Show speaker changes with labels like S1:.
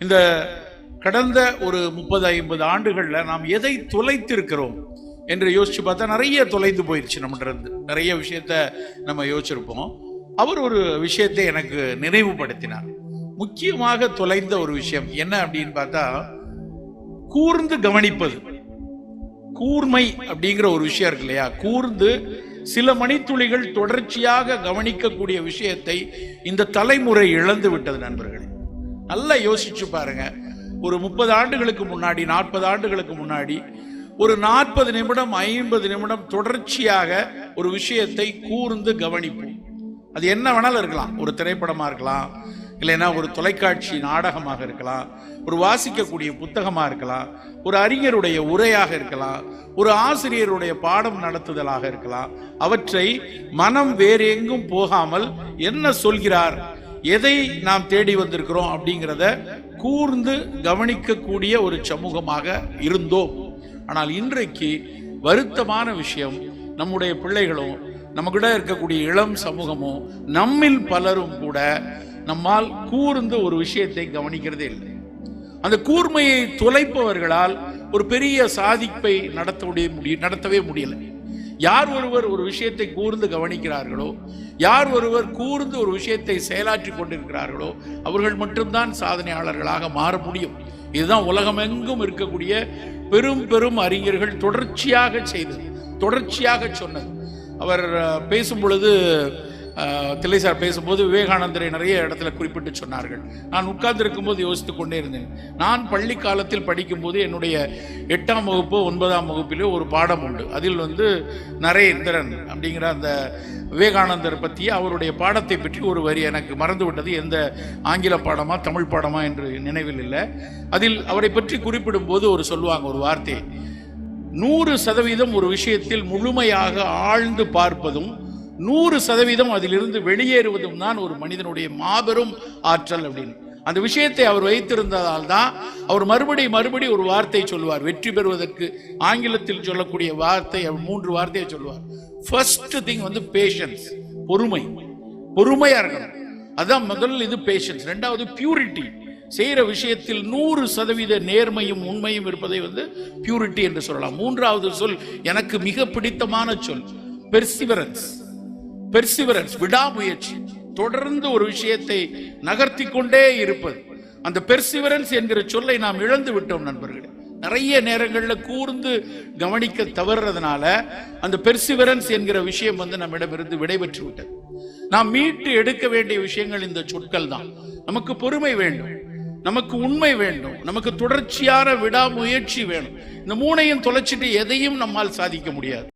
S1: இந்த கடந்த ஒரு முப்பது ஐம்பது ஆண்டுகளில் நாம் எதை தொலைத்திருக்கிறோம் என்று யோசிச்சு பார்த்தா நிறைய தொலைந்து போயிடுச்சு நம்மகிட்டருந்து. நிறைய விஷயத்த நம்ம யோசிச்சிருப்போம். அவர் ஒரு விஷயத்தை எனக்கு நினைவுபடுத்தினார். முக்கியமாக தொலைந்த ஒரு விஷயம் என்ன அப்படின்னு பார்த்தா கூர்ந்து கவனிப்பது. கூர்மை அப்படிங்கிற ஒரு விஷயம் இருக்கு இல்லையா? கூர்ந்து சில மணித்துளிகள் தொடர்ச்சியாக கவனிக்கக்கூடிய விஷயத்தை இந்த தலைமுறை இழந்து விட்டது நண்பர்களே. நல்லா யோசிச்சு பாருங்க. ஒரு முப்பது ஆண்டுகளுக்கு முன்னாடி நாற்பது ஆண்டுகளுக்கு முன்னாடி ஒரு நாற்பது நிமிடம் ஐம்பது நிமிடம் தொடர்ச்சியாக ஒரு விஷயத்தை கூர்ந்து கவனிப்போம். அது என்ன வேணாலும் இருக்கலாம். ஒரு திரைப்படமாக இருக்கலாம் இல்லைன்னா ஒரு தொலைக்காட்சி நாடகமாக இருக்கலாம் ஒரு வாசிக்கக்கூடிய புத்தகமாக இருக்கலாம் ஒரு அறிஞருடைய உரையாக இருக்கலாம் ஒரு ஆசிரியருடைய பாடம் நடத்துதலாக இருக்கலாம். அவற்றை மனம் வேறு எங்கும் போகாமல் என்ன சொல்கிறார்? எதை நாம் தேடி வந்திருக்கிறோம் அப்படிங்கிறத கூர்ந்து கவனிக்கக்கூடிய ஒரு சமூகமாக இருந்தோம். ஆனால் இன்றைக்கு வருத்தமான விஷயம் நம்முடைய பிள்ளைகளும் நம்மகிட்ட இருக்கக்கூடிய இளம் சமூகமும் நம்மில் பலரும் கூட நம்மால் கூர்ந்து ஒரு விஷயத்தை கவனிக்கிறதே இல்லை. அந்த கூர்மையை தொலைப்பவர்களால் ஒரு பெரிய சாதிப்பை நடத்த முடிய நடத்தவே முடியலை. யார் ஒருவர் ஒரு விஷயத்தை கூர்ந்து கவனிக்கிறார்களோ யார் ஒருவர் கூர்ந்து ஒரு விஷயத்தை செயலாற்றி கொண்டிருக்கிறார்களோ அவர்கள் மட்டும்தான் சாதனையாளர்களாக மாற முடியும். இதுதான் உலகமெங்கும் இருக்கக்கூடிய பெரும் பெரும் அறிஞர்கள் தொடர்ச்சியாக செய்தது தொடர்ச்சியாக சொன்னது. அவர் பேசும் பொழுது தில்லை சார் பேசும்போது விவேகானந்தரை நிறைய இடத்துல குறிப்பிட்டு சொன்னார்கள். நான் உட்கார்ந்திருக்கும் போது யோசித்து கொண்டே இருந்தேன். நான் பள்ளி காலத்தில் படிக்கும்போது என்னுடைய எட்டாம் வகுப்போ ஒன்பதாம் வகுப்பிலே ஒரு பாடம் உண்டு. அதில் வந்து நரேந்திரன் அப்படிங்கிற அந்த விவேகானந்தர் பற்றிய அவருடைய பாடத்தை பற்றி ஒரு வரி எனக்கு மறந்து விட்டது எந்த ஆங்கில பாடமா தமிழ் பாடமா என்று நினைவில் இல்லை. அதில் அவரை பற்றி குறிப்பிடும்போது ஒரு சொல்லுவாங்க ஒரு வார்த்தை. நூறு சதவீதம் ஒரு விஷயத்தில் முழுமையாக ஆழ்ந்து பார்ப்பதும் நூறு சதவீதம் அதிலிருந்து வெளியேறுவதும் தான் ஒரு மனிதனுடைய மாபெரும் ஆற்றல் அப்படின்னு. அந்த விஷயத்தை அவர் வைத்திருந்ததால் தான் அவர் மறுபடி மறுபடி ஒரு வார்த்தை சொல்லுவார். வெற்றி பெறுவதற்கு ஆங்கிலத்தில் சொல்லக்கூடிய வார்த்தை அவர் மூன்று வார்த்தையை சொல்லுவார். ஃபர்ஸ்ட் திங் வந்து பேஷன்ஸ் பொறுமை. பொறுமையா இருக்கணும். அதான் முதல் இது பேஷன்ஸ் ரெண்டாவது பியூரிட்டி செய்கிற விஷயத்தில் நூறு சதவீத நேர்மையும் உண்மையும் இருப்பதை வந்து பியூரிட்டி என்று சொல்லலாம். மூன்றாவது சொல் எனக்கு மிக பிடித்தமான சொல் பெர்சிவரன்ஸ் பெர்சிவரன்ஸ் விடாமுயற்சி தொடர்ந்து ஒரு விஷயத்தை நகர்த்தி கொண்டே இருப்பது. அந்த பெர்சிவரன்ஸ் என்கிற சொல்லை நாம் இழந்து விட்டோம் நண்பர்களே. நிறைய நேரங்களில் கூர்ந்து கவனிக்க தவறுறதுனால அந்த பெர்சிவரன்ஸ் என்கிற விஷயம் வந்து நம்மிடமிருந்து விடைபெற்று விட்டது. நாம் மீட்டு எடுக்க வேண்டிய விஷயங்கள் இந்த சொற்கள் தான். நமக்கு பொறுமை வேண்டும் நமக்கு உண்மை வேண்டும் நமக்கு தொடர்ச்சியான விடாமுயற்சி வேணும். இந்த மூணையும் தொலைச்சிட்டு எதையும் நம்மால் சாதிக்க முடியாது.